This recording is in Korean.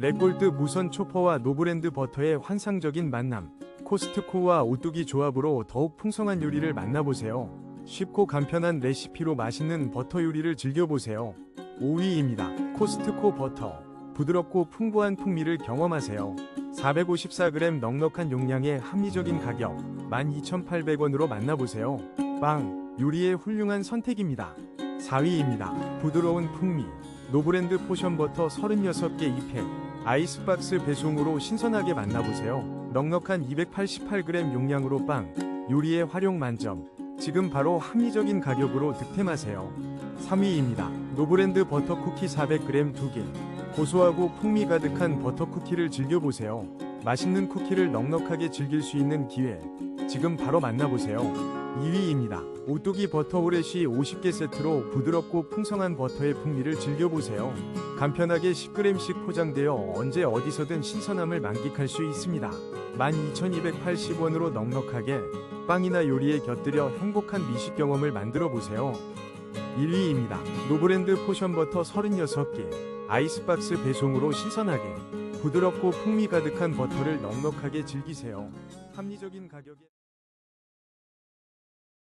레골드 무선 초퍼와 노브랜드 버터의 환상적인 만남. 코스트코와 오뚜기 조합으로 더욱 풍성한 요리를 만나보세요. 쉽고 간편한 레시피로 맛있는 버터 요리를 즐겨보세요. 5위입니다. 코스트코 버터. 부드럽고 풍부한 풍미를 경험하세요. 454g 넉넉한 용량의 합리적인 가격 12,800원으로 만나보세요. 빵, 요리의 훌륭한 선택입니다. 4위입니다. 부드러운 풍미. 노브랜드 포션 버터 36개 2팩. 아이스박스 배송으로 신선하게 만나보세요. 넉넉한 288g 용량으로 빵. 요리의 활용 만점. 지금 바로 합리적인 가격으로 득템하세요. 3위입니다. 노브랜드 버터 쿠키 400g 2개. 고소하고 풍미 가득한 버터 쿠키를 즐겨보세요. 맛있는 쿠키를 넉넉하게 즐길 수 있는 기회. 지금 바로 만나보세요. 2위입니다. 오뚜기 버터 오레시 50개 세트로 부드럽고 풍성한 버터의 풍미를 즐겨보세요. 간편하게 10g씩 포장되어 언제 어디서든 신선함을 만끽할 수 있습니다. 12,280원으로 넉넉하게 빵이나 요리에 곁들여 행복한 미식 경험을 만들어 보세요. 1위입니다. 노브랜드 포션버터 36개. 아이스박스 배송으로 신선하게 부드럽고 풍미 가득한 버터를 넉넉하게 즐기세요. 합리적인 가격에